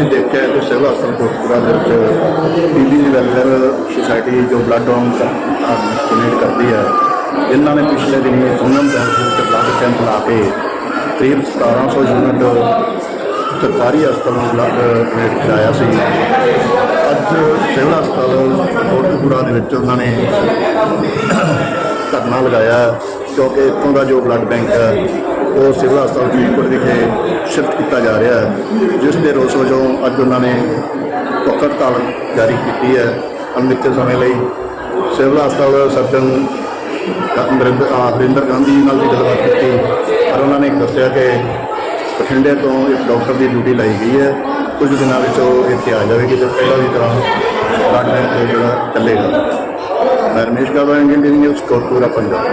ਤੁਸੀਂ ਦੇਖਿਆ ਕਿ ਸਿਵਲ ਹਸਪਤਾਲ ਕੋਟਪੁਰਾ ਦੇ ਵਿੱਚ ਪੀਲੀ ਵੈਲਫੇਅਰ ਸੁਸਾਇਟੀ ਜੋ ਬਲੱਡ ਬੈਂਕ ਡੋਨੇਟ ਕਰਦੀ ਹੈ। ਇਹਨਾਂ ਨੇ ਪਿਛਲੇ ਦਿਨੀ ਸੁਨਮ ਦਹਿਸ਼ਤ ਤੇ ਬਲੱਡ ਕੈਂਪ ਲਾ ਕੇ ਕਰੀਬ 1700 ਯੂਨਿਟ ਸਰਕਾਰੀ ਹਸਪਤਾਲ ਨੂੰ ਬਲੱਡ ਡੋਨੇਟ ਕਰਾਇਆ ਸੀ। ਅੱਜ ਸਿਵਲ ਹਸਪਤਾਲ ਕੋਟਪੁਰਾ ਦੇ ਵਿੱਚ ਉਹਨਾਂ ਨੇ ਧਰਨਾ ਲਗਾਇਆ ਕਿਉਂਕਿ ਇੱਥੋਂ ਦਾ ਜੋ ਬਲੱਡ ਬੈਂਕ ਹੈ ਉਹ ਸਿਵਲ ਹਸਪਤਾਲ ਫਰੀਦਕੋਟ ਵਿਖੇ ਸ਼ਿਫਟ ਕੀਤਾ ਜਾ ਰਿਹਾ ਹੈ ਜਿਸ ਦੇ ਰੋਸ ਵਜੋਂ ਅੱਜ ਉਹਨਾਂ ਨੇ ਭੁੱਖ ਹੜਤਾਲ ਜਾਰੀ ਕੀਤੀ ਹੈ। ਅਨਿਸ਼ਚਿਤ ਸਮੇਂ ਲਈ ਸਿਵਲ ਹਸਪਤਾਲ ਸਰਜਨ ਅਮਰਿੰਦਰ ਆਹ, ਹਰਿੰਦਰ ਗਾਂਧੀ ਨਾਲ ਵੀ ਗੱਲਬਾਤ ਕੀਤੀ। ਪਰ ਉਹਨਾਂ ਨੇ ਦੱਸਿਆ ਕਿ ਬਠਿੰਡੇ ਤੋਂ ਇੱਕ ਡਾਕਟਰ ਦੀ ਡਿਊਟੀ ਲਾਈ ਗਈ ਹੈ। ਕੁਝ ਦਿਨਾਂ ਵਿੱਚ ਉਹ ਇੱਥੇ ਆ ਜਾਵੇਗੀ ਤੇ ਪਹਿਲਾਂ ਦੀ ਤਰ੍ਹਾਂ ਬਲੱਡ ਬੈਂਕ ਜਿਹੜਾ ਚੱਲੇਗਾ। ਮੈਂ Ramesh Gawa Indian TV news Kotpura Punjab.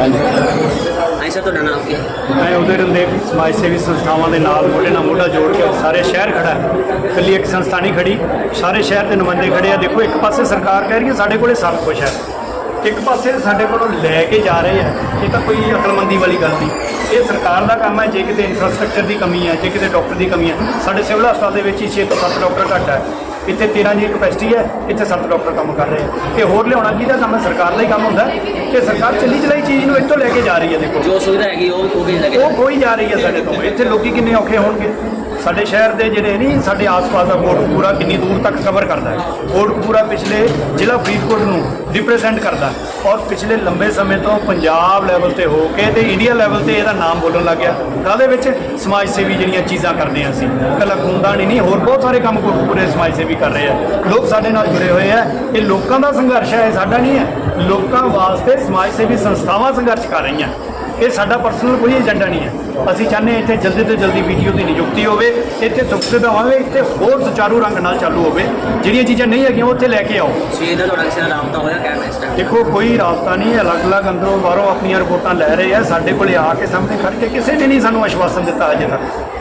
ਹਾਂਜੀ। ਹਾਂਜੀ ਸਰ ਤੁਹਾਡਾ ਨਾਮ ਕੀ ਹੈ? ਮੈਂ ਉਹਦੇ ਰੰਦੇ ਸਮਾਜ ਸੇਵੀ ਸੰਸਥਾਵਾਂ ਦੇ ਨਾਲ ਮੋਢੇ ਨਾਲ ਮੋਢਾ ਜੋੜ ਕੇ ਸਾਰੇ ਸ਼ਹਿਰ ਖੜਾ ਹੈ। ਇਕੱਲੀ ਇੱਕ ਸੰਸਥਾ ਨਹੀਂ ਖੜੀ ਸਾਰੇ ਸ਼ਹਿਰ ਦੇ ਨੁਮਾਇੰਦੇ ਖੜੇ ਆ। ਦੇਖੋ ਇੱਕ ਪਾਸੇ ਸਰਕਾਰ ਕਹਿ ਰਹੀ ਹੈ ਸਾਡੇ ਕੋਲੇ ਸਭ ਕੁਝ ਹੈ। ਇੱਕ ਪਾਸੇ ਸਾਡੇ ਕੋਲੋਂ ਲੈ ਕੇ ਜਾ ਰਹੇ ਆ। ਇਹ ਤਾਂ ਕੋਈ ਅਕਲਮੰਦੀ ਵਾਲੀ ਗੱਲ ਨਹੀਂ। ਇਹ ਸਰਕਾਰ ਦਾ ਕੰਮ ਹੈ ਜੇ ਕਿਤੇ ਇਨਫਰਾਸਟ੍ਰਕਚਰ ਦੀ ਕਮੀ ਹੈ ਜੇ ਕਿਤੇ ਡਾਕਟਰ ਦੀ ਕਮੀ ਹੈ। ਸਾਡੇ ਸਿਵਲ ਹਸਪਤਾਲ ਦੇ ਵਿੱਚ ਹੀ 6 ਤੋਂ 7 ਡਾਕਟਰ ਘੱਟ ਹੈ। ਇੱਥੇ 13 ਦੀ ਕਪੈਸਿਟੀ ਹੈ ਇੱਥੇ 7 ਡਾਕਟਰ ਕੰਮ ਕਰ ਰਹੇ ਆ। ਤੇ ਹੋਰ ਲਿਆਉਣਾ ਕਿਹਦਾ ਕੰਮ ਹੈ? ਸਰਕਾਰ ਦਾ ਹੀ ਕੰਮ ਹੁੰਦਾ ਕਿ ਸਰਕਾਰ ਚੱਲੀ ਚਲਾਈ ਚੀਜ਼ ਨੂੰ ਇੱਥੋਂ ਲੈ ਕੇ ਜਾ ਰਹੀ ਹੈ ਦੇਖੋ। ਜੋ ਸੁਵਿਧਾ ਹੈਗੀ ਉਹ ਉਹ ਵੀ ਲੱਗੇ ਉਹ ਕੋਈ ਜਾ ਰਹੀ ਹੈ ਸਾਡੇ ਤੋਂ। ਇੱਥੇ ਲੋਕੀ ਕਿੰਨੇ ਔਖੇ ਹੋਣਗੇ? ਸਾਡੇ ਸ਼ਹਿਰ ਦੇ ਜਿਹੜੇ ਨਹੀਂ, ਸਾਡੇ ਆਸ-ਪਾਸ ਦਾ ਕੋਟਕਪੂਰਾ ਕਿੰਨੀ ਦੂਰ ਤੱਕ ਕਵਰ ਕਰਦਾ ਹੈ। ਕੋਟਕਪੂਰਾ ਪਿਛਲੇ ਜ਼ਿਲ੍ਹਾ ਫਰੀਦਕੋਟ ਨੂੰ ਰਿਪਰੈਜ਼ੈਂਟ ਕਰਦਾ ਔਰ ਪਿਛਲੇ ਲੰਬੇ ਸਮੇਂ ਤੋਂ ਪੰਜਾਬ ਲੈਵਲ ਤੇ ਹੋ ਕੇ ਤੇ ਇੰਡੀਆ ਲੈਵਲ ਤੇ ਇਹਦਾ ਨਾਮ ਬੋਲਣ ਲੱਗ ਗਿਆ। ਕਾਹਦੇ ਵਿੱਚ? ਸਮਾਜ ਸੇਵੀ ਜਿਹੜੀਆਂ ਚੀਜ਼ਾਂ ਕਰਦੇ ਹਾਂ ਅਸੀਂ। ਇਕੱਲਾ ਖੂਨਦਾਨ ਨਹੀਂ, ਹੋਰ ਬਹੁਤ ਸਾਰੇ ਕੰਮ ਕੋਟਕਪੂਰੇ ਸਮਾਜ ਸੇਵੀ ਕਰ ਰਹੇ ਆ। ਲੋਕ ਸਾਡੇ ਨਾਲ ਜੁੜੇ ਹੋਏ ਆ। ਇਹ ਲੋਕਾਂ ਦਾ ਸੰਘਰਸ਼ ਹੈ, ਇਹ ਸਾਡਾ ਨਹੀਂ ਹੈ। ਲੋਕਾਂ ਵਾਸਤੇ ਸਮਾਜ ਸੇਵੀ ਸੰਸਥਾਵਾਂ ਸੰਘਰਸ਼ ਕਰ ਰਹੀਆਂ। ਇਹ ਸਾਡਾ ਪਰਸਨਲ ਕੋਈ ਏਜੰਡਾ ਨਹੀਂ ਹੈ। ਅਸੀਂ ਚਾਹੁੰਦੇ ਹਾਂ ਇੱਥੇ ਜਲਦੀ ਤੋਂ ਜਲਦੀ ਵੀਡੀਓ ਦੀ ਨਿਯੁਕਤੀ ਹੋਵੇ ਇੱਥੇ ਸੁੱਖ ਸੁਵਿਧਾ ਹੋਵੇ ਇੱਥੇ ਹੋਰ ਸੁਚਾਰੂ ਰੰਗ ਨਾਲ ਚਾਲੂ ਹੋਵੇ। ਜਿਹੜੀਆਂ ਚੀਜ਼ਾਂ ਨਹੀਂ ਹੈਗੀਆਂ ਉਹ ਉੱਥੇ ਲੈ ਕੇ ਆਓ। ਸਵੇਰ ਦਾ ਤੁਹਾਡਾ ਕਿਸੇ ਨਾਲ ਰਾਬਤਾ ਹੋਇਆ? ਕਹਿਣਾ ਇਸ ਟਾਈਮ ਦੇਖੋ ਕੋਈ ਰਾਬਤਾ ਨਹੀਂ ਅਲੱਗ-ਅਲੱਗ ਅੰਦਰੋਂ ਬਾਹਰੋਂ ਆਪਣੀਆਂ ਰਿਪੋਰਟਾਂ ਲੈ ਰਹੇ ਆ। ਸਾਡੇ ਕੋਲੇ ਆ ਕੇ ਸਾਹਮਣੇ ਖੜ ਕੇ ਕਿਸੇ ਨੇ ਨਹੀਂ ਸਾਨੂੰ ਆਸ਼ਵਾਸਨ ਦਿੱਤਾ ਅਜੇ ਤੱਕ।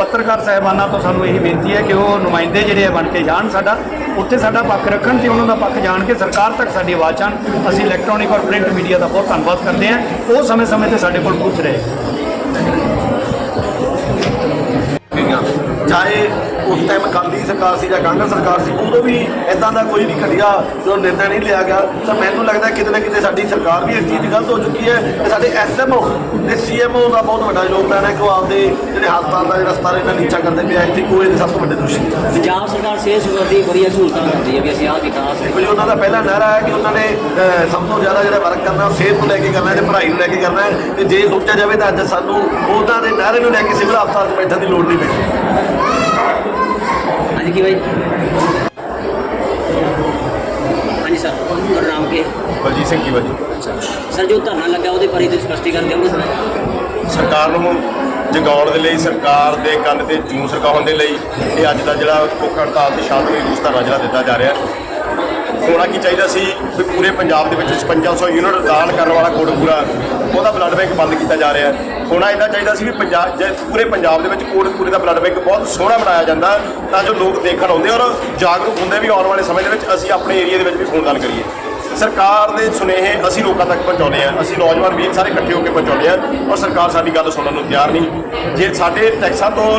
ਪੱਤਰਕਾਰ ਸਾਹਿਬਾਨਾਂ ਤੋਂ ਸਾਨੂੰ ਇਹੀ ਬੇਨਤੀ ਹੈ ਕਿ ਉਹ ਨੁਮਾਇੰਦੇ ਜਿਹੜੇ ਆ ਬਣ ਕੇ ਜਾਣ ਸਾਡਾ, ਉੱਥੇ ਸਾਡਾ ਪੱਖ ਰੱਖਣ ਤੇ ਉਹਨਾਂ ਦਾ ਪੱਖ ਜਾਣ ਕੇ ਸਰਕਾਰ ਤੱਕ ਸਾਡੀ ਆਵਾਜ਼ ਜਾਣ। ਅਸੀਂ ਇਲੈਕਟ੍ਰੋਨਿਕ ਔਰ ਪ੍ਰਿੰਟ ਮੀਡੀਆ ਦਾ ਬਹੁਤ ਧੰਨਵਾਦ ਕਰਦੇ ਹਾਂ। ਉਹ ਸਮੇਂ-ਸਮੇਂ ਤੇ ਸਾਡੇ ਕੋਲ ਪੁੱਛ ਰਹੇ। ਉਸ ਟਾਈਮ ਅਕਾਲੀ ਸਰਕਾਰ ਸੀ ਜਾਂ ਕਾਂਗਰਸ ਸਰਕਾਰ ਸੀ ਉਦੋਂ ਵੀ ਇਦਾਂ ਦਾ ਕੋਈ ਨਹੀਂ ਘਟਿਆ ਜੋ ਨਿਰਣਾ ਨਹੀਂ ਲਿਆ ਗਿਆ। ਤਾਂ ਮੈਨੂੰ ਲੱਗਦਾ ਕਿਤੇ ਨਾ ਕਿਤੇ ਸਾਡੀ ਸਰਕਾਰ ਵੀ ਇਸ ਚੀਜ਼ ਗਲਤ ਹੋ ਚੁੱਕੀ ਹੈ ਤੇ ਸਾਡੇ ਐਸਐਮਓ ਤੇ ਸੀਐਮਓ ਦਾ ਬਹੁਤ ਵੱਡਾ ਯੋਗਦਾਨ ਹੈ। ਕਿ ਉਹ ਆਪਦੇ ਜਿਹੜੇ ਹਸਪਤਾਲ ਦਾ ਜਿਹੜਾ ਸਤਰ ਇਹਨਾਂ ਨੀਚਾ ਕਰਦੇ ਪਿਆ ਇੱਥੇ ਕੋਈ ਇਹਦੇ ਸਭ ਤੋਂ ਵੱਡੇ ਦੋਸ਼ੀ ਪੰਜਾਬ ਸਰਕਾਰ ਸਿਹਤ ਸੁਵਿਧਾ ਦੀ ਬੜੀਆਂ ਸਹੂਲਤਾਂ ਦਿੰਦੀ ਹੈ ਵੀ ਅਸੀਂ ਆਹ ਦੇਖੋ ਜੀ ਉਹਨਾਂ ਦਾ ਪਹਿਲਾ ਨਾਰਾ ਹੈ ਕਿ ਉਹਨਾਂ ਨੇ ਸਭ ਤੋਂ ਜ਼ਿਆਦਾ ਜਿਹੜਾ ਵਰਕ ਕਰਨਾ ਉਹ ਸਿਹਤ ਨੂੰ ਲੈ ਕੇ ਕਰਨਾ ਹੈ ਤੇ ਪੜ੍ਹਾਈ ਨੂੰ ਲੈ ਕੇ ਕਰਨਾ ਹੈ। ਤੇ ਜੇ ਸੋਚਿਆ ਜਾਵੇ ਤਾਂ ਅੱਜ ਸਾਨੂੰ ਉਹਨਾਂ ਦੇ ਨਾਰੇ ਨੂੰ ਲੈ ਕੇ ਸਿਵਲ ਹਸਪਤਾਲ 'ਚ ਬੈਠਣ ਦੀ ਲੋੜ ਨਹੀਂ ਪੈਂਦੀ। ਹਾਂਜੀ ਕੀ ਬਾਈ? ਹਾਂਜੀ ਸਰ। ਤੁਹਾਡਾ ਨਾਮ ਕੀ ਹੈ? ਬਲਜੀਤ ਸਿੰਘ ਕੀ ਵਜੀ ਸਰ ਜੋ ਧਰਨਾ ਲੱਗਾ ਉਹਦੇ ਬਾਰੇ ਤੁਸੀਂ ਸਪਸ਼ਟੀਕਰਨ ਦਿਓਗੇ ਸਰ ਸਰਕਾਰ ਨੂੰ ਜਗਾਉਣ ਦੇ ਲਈ ਸਰਕਾਰ ਦੇ ਕੰਨ ਤੇ ਜੂੰ ਸਰਕਾਉਣ ਦੇ ਲਈ ਇਹ ਅੱਜ ਦਾ ਜਿਹੜਾ ਭੁੱਖ ਹੜਤਾਲ ਤੇ ਸ਼ਾਂਤਮਈ ਰੂਸ ਧਰਨਾ ਜਿਹੜਾ ਦਿੱਤਾ ਜਾ ਰਿਹਾ। ਹੋਣਾ ਕੀ ਚਾਹੀਦਾ ਸੀ ਵੀ ਪੂਰੇ ਪੰਜਾਬ ਦੇ ਵਿੱਚ 5500 ਯੂਨਿਟ ਦਾਨ ਕਰਨ ਵਾਲਾ ਕੋਟਕਪੂਰਾ ਉਹਦਾ ਬਲੱਡ ਬੈਂਕ ਬੰਦ ਕੀਤਾ ਜਾ ਰਿਹਾ ਹੈ। ਹੋਣਾ ਇਹਦਾ ਚਾਹੀਦਾ ਸੀ ਵੀ ਪੰਜਾਬ ਜੇ ਪੂਰੇ ਪੰਜਾਬ ਦੇ ਵਿੱਚ ਕੋਟਕਪੂਰੇ ਦਾ ਬਲੱਡ ਬੈਂਕ ਬਹੁਤ ਸੋਹਣਾ ਬਣਾਇਆ ਜਾਂਦਾ ਤਾਂ ਜੋ ਲੋਕ ਦੇਖਣ ਆਉਂਦੇ ਔਰ ਜਾਗਰੂਕ ਹੁੰਦੇ ਵੀ ਆਉਣ ਵਾਲੇ ਸਮੇਂ ਦੇ ਵਿੱਚ ਅਸੀਂ ਆਪਣੇ ਏਰੀਆ ਦੇ ਵਿੱਚ ਵੀ ਖੂਨਦਾਨ ਕਰੀਏ। ਸਰਕਾਰ ਦੇ ਸੁਨੇਹੇ ਅਸੀਂ ਲੋਕਾਂ ਤੱਕ ਪਹੁੰਚਾਉਂਦੇ ਆ ਅਸੀਂ ਨੌਜਵਾਨ ਵੀਰ ਸਾਰੇ ਇਕੱਠੇ ਹੋ ਕੇ ਪਹੁੰਚਾਉਂਦੇ ਆ ਔਰ ਸਰਕਾਰ ਸਾਡੀ ਗੱਲ ਸੁਣਨ ਨੂੰ ਤਿਆਰ ਨਹੀਂ। ਜੇ ਸਾਡੇ ਟੈਕਸਾਂ ਤੋਂ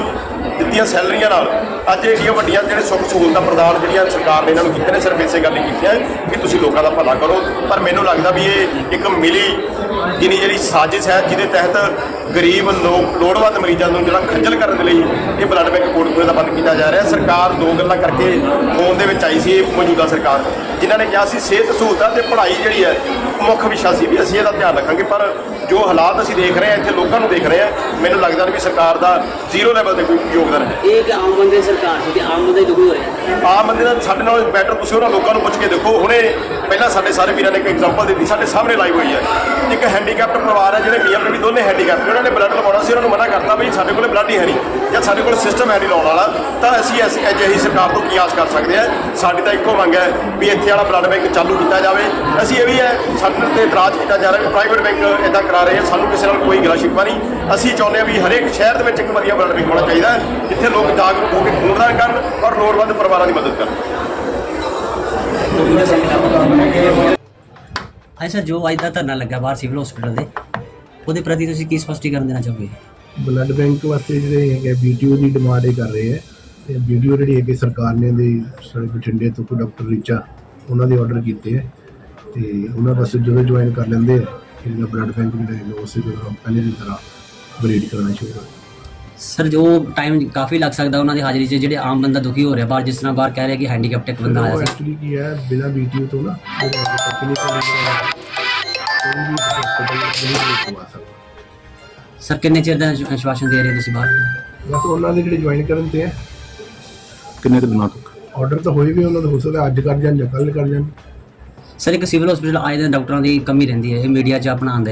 ਦਿੱਤੀਆਂ ਸੈਲਰੀਆਂ ਨਾਲ ਅੱਜ ਜਿਹੜੀਆਂ ਵੱਡੀਆਂ ਜਿਹੜੇ ਸੁੱਖ ਸਹੂਲਤਾਂ ਪ੍ਰਦਾਨ ਜਿਹੜੀਆਂ ਸਰਕਾਰ ਨੇ ਇਹਨਾਂ ਨੂੰ ਕੀਤੀਆਂ ਨੇ, ਸਿਰਫ ਇਸੇ ਗੱਲ ਲਈ ਕੀਤੀਆਂ ਕਿ ਤੁਸੀਂ ਲੋਕਾਂ ਦਾ ਭਲਾ ਕਰੋ। ਪਰ ਮੈਨੂੰ ਲੱਗਦਾ ਵੀ ਇਹ ਇੱਕ ਮਿਲੀ ਗਿਣੀ ਜਿਹੜੀ ਸਾਜ਼ਿਸ਼ ਹੈ, ਜਿਹਦੇ ਤਹਿਤ ਗਰੀਬ ਲੋਕ, ਲੋੜਵੰਦ ਮਰੀਜ਼ਾਂ ਨੂੰ ਜਿਹੜਾ ਖੱਜਲ ਕਰਨ ਦੇ ਲਈ ਇਹ ਬਲੱਡ ਬੈਂਕ ਕੋਟਪੁਰੇ ਦਾ ਬੰਦ ਕੀਤਾ ਜਾ ਰਿਹਾ ਸਰਕਾਰ ਦੋ ਗੱਲਾਂ ਕਰਕੇ ਫੋਨ ਦੇ ਵਿੱਚ ਆਈ ਸੀ, ਇਹ ਮੌਜੂਦਾ ਸਰਕਾਰ ਜਿਨ੍ਹਾਂ ਨੇ ਕਿਹਾ ਸੀ ਸਿਹਤ ਸਹੂਲਤਾਂ ਤੇ ਪੜ੍ਹਾਈ ਜਿਹੜੀ ਹੈ, ਮੁੱਖ ਵਿਸ਼ਾ ਸੀ ਵੀ ਅਸੀਂ ਇਹਦਾ ਧਿਆਨ ਰੱਖਾਂਗੇ। ਪਰ ਜੋ ਹਾਲਾਤ ਅਸੀਂ ਦੇਖ ਰਹੇ ਹਾਂ, ਇੱਥੇ ਲੋਕਾਂ ਨੂੰ ਦੇਖ ਰਹੇ ਹਾਂ, ਮੈਨੂੰ ਲੱਗਦਾ ਵੀ ਸਰਕਾਰ ਦਾ ਜ਼ੀਰੋ ਲੈਵਲ ਤੇ ਕੋਈ ਯੋਗਦਾਨ ਹੈ। ਇਹ ਆਮ ਬੰਦੇ ਸਰਕਾਰ ਸੀ ਤੇ ਆਮ ਬੰਦੇ ਦੁਖੀ ਹੋ ਰਿਹਾ ਆਮ ਬੰਦੇ ਦਾ ਸਾਡੇ ਨਾਲ ਬੈਟਰ ਤੁਸੀਂ ਉਹਨਾਂ ਲੋਕਾਂ ਨੂੰ ਪੁੱਛ ਕੇ ਦੇਖੋ। ਹੁਣੇ ਪਹਿਲਾਂ ਸਾਡੇ ਸਾਰੇ ਵੀਰਾਂ ਨੇ ਇੱਕ ਐਗਜ਼ਾਮਪਲ ਦਿੱਤੀ। ਸਾਡੇ ਸਾਹਮਣੇ ਲਾਈਵ ਹੋਈ ਹੈ। ਇੱਕ ਹੈਂਡੀਕੈਪਟ ਪਰਿਵਾਰ ਹੈ, ਜਿਹੜੇ ਮੀਆਂ ਬੀਬੀ ਦੋਨੇ ਹੈਂਡੀਕੈਪਟ ਉਹਨਾਂ ਨੇ ਬਲੱਡ ਲਵਾਉਣਾ ਸੀ, ਉਹਨਾਂ ਨੂੰ ਮਨਾ ਕਰਤਾ ਵੀ ਸਾਡੇ ਕੋਲ ਬਲੱਡ ਹੀ ਹੈ ਨਹੀਂ। ਜਾਂ ਸਾਡੇ ਕੋਲ ਸਿਸਟਮ ਹੈ ਨਹੀਂ ਲਾਉਣ ਵਾਲਾ। ਤਾਂ ਅਸੀਂ ਇਸ ਅਜਿਹੀ ਸਰਕਾਰ ਤੋਂ ਕੀ ਆਸ ਕਰ ਸਕਦੇ ਹਾਂ? ਸਾਡੀ ਤਾਂ ਇੱਕੋ ਮੰਗ ਹੈ ਵੀ ਇੱਥੇ ਵਾਲਾ ਬਲੱਡ ਬੈਂਕ ਚਾਲੂ ਕੀਤਾ ਜਾਵੇ। ਅਸੀਂ ਇਹ ਵੀ ਹੈ, ਸਾਡੇ ਤੇ ਇਤਰਾਜ਼ ਕੀਤਾ ਜਾ ਰਿਹਾ ਕਿ ਪ੍ਰਾਈਵੇਟ ਬੈਂਕ ਇਦਾਂ ਕਰਾ ਰਹੇ ਆ। ਸਾਨੂੰ ਕਿਸੇ ਨਾਲ ਕੋਈ ਗਿਲਾ ਸ਼ਿਕਵਾ ਨਹੀਂ। ਅਸੀਂ ਚਾਹੁੰਦੇ ਹਾਂ ਵੀ ਹਰੇਕ ਸ਼ਹਿਰ ਦੇ ਵਿੱਚ ਇੱਕ ਵਧੀਆ ਬਲੱਡ ਬੈਂਕ ਹੋਣਾ ਚਾਹੀਦਾ ਜਿੱਥੇ ਲੋਕ ਜਾਗਰੂਕ ਹੋ ਕੇ ਖੂਨਦਾਨ ਕਰਨ ਔਰ ਲੋੜਵੰਦ ਪਰਿਵਾਰਾਂ ਦੀ ਮਦਦ ਕਰਨ। ਹਾਂ ਸਰ ਜੋ ਅੱਜ ਦਾ ਧਰਨਾ ਲੱਗਾ ਬਾਹਰ ਸਿਵਲ ਹਸਪੀਟਲ ਦੇ ਉਹਦੇ ਪ੍ਰਤੀ ਤੁਸੀਂ ਕੀ ਸਪਸ਼ਟੀਕਰਨ ਦੇਣਾ ਚਾਹੋਗੇ? ਬਲੱਡ ਬੈਂਕ ਵਾਸਤੇ ਜਿਹੜੇ ਹੈਗੇ ਵੀਡੀਓ ਦੀ ਡਿਮਾਂਡ ਇਹ ਕਰ ਰਹੇ ਹੈ ਤੇ ਵੀਡੀਓ ਜਿਹੜੀ ਹੈਗੀ ਸਰਕਾਰ ਨੇ ਦੇ ਸਾਡੇ ਬਠਿੰਡੇ ਤੋਂ ਕੋਈ ਡਾਕਟਰ ਰਿਚਾ ਉਹਨਾਂ ਦੇ ਆਰਡਰ ਕੀਤੇ ਹੈ ਤੇ ਉਹਨਾਂ ਪਾਸੇ ਜਦੋਂ ਜੁਆਇਨ ਕਰ ਲੈਂਦੇ ਆ ਇਹਦਾ ਬਲੱਡ ਬੈਂਕ ਜਿਹੜਾ ਹੈਗਾ ਉਸੇ ਤਰ੍ਹਾਂ ਪਹਿਲੇ ਦੀ ਤਰ੍ਹਾਂ ਬਲੀਡ ਕਰਨਾ ਸ਼ੁਰੂ ਕਰ ਸਰ ਜੋ ਟਾਈਮ ਕਾਫੀ ਲੱਗ ਸਕਦਾ ਉਹਨਾਂ ਦੀ ਹਾਜ਼ਰੀ 'ਚ ਜਿਹੜੇ ਆਮ ਬੰਦਾ ਦੁਖੀ ਹੋ ਰਿਹਾ ਬਾਹਰ ਜਿਸ ਤਰ੍ਹਾਂ ਬਾਹਰ ਕਹਿ ਰਿਹਾ ਕਿ ਹੈਂਡੀਕੈਪਟ ਇੱਕ ਬੰਦਾ ਆਇਆ ਸੀ। ਐਕਚੁਅਲੀ ਕੀ ਹੈ ਬਿਨਾਂ ਵੀਡੀਓ ਤੋਂ ਨਾ ਜਿਹੜਾ ਟੈਕਨੀਕਲ ਕੋਈ ਵੀ hospital ਬਲੀਡ ਨਹੀਂ ਕਰਵਾ ਸਕਦਾ। ਸਰ ਕਿੰਨੇ ਚਿਰ ਦਾ ਆਸ਼ਵਾਸਨ ਦੇ ਰਹੇ ਹੋ ਤੁਸੀਂ ਬਾਹਰ? ਬਸ ਉਹਨਾਂ ਦੇ ਜਿਹੜੇ ਜੁਆਇਨ ਕਰਨ ਤੇ ਹੈ ਕਿੰਨੇ ਕੁ ਦਿਨਾਂ ਤੱਕ? ਆਰਡਰ ਤਾਂ ਹੋਏ ਵੀ ਉਹਨਾਂ ਦਾ ਹੋ ਸਕਦਾ ਅੱਜ ਕਰ ਜਾਣ ਜਾਂ ਕੱਲ੍ਹ ਕਰ ਜਾਣ। ਸਰ ਇੱਕ ਸਿਵਲ ਹਸਪੀਟਲ ਆਏ ਦੇ ਡਾਕਟਰਾਂ ਦੀ ਕਮੀ ਰਹਿੰਦੀ ਹੈ ਇਹ ਮੀਡੀਆ 'ਚ ਆਪਣਾ ਆਉਂਦੇ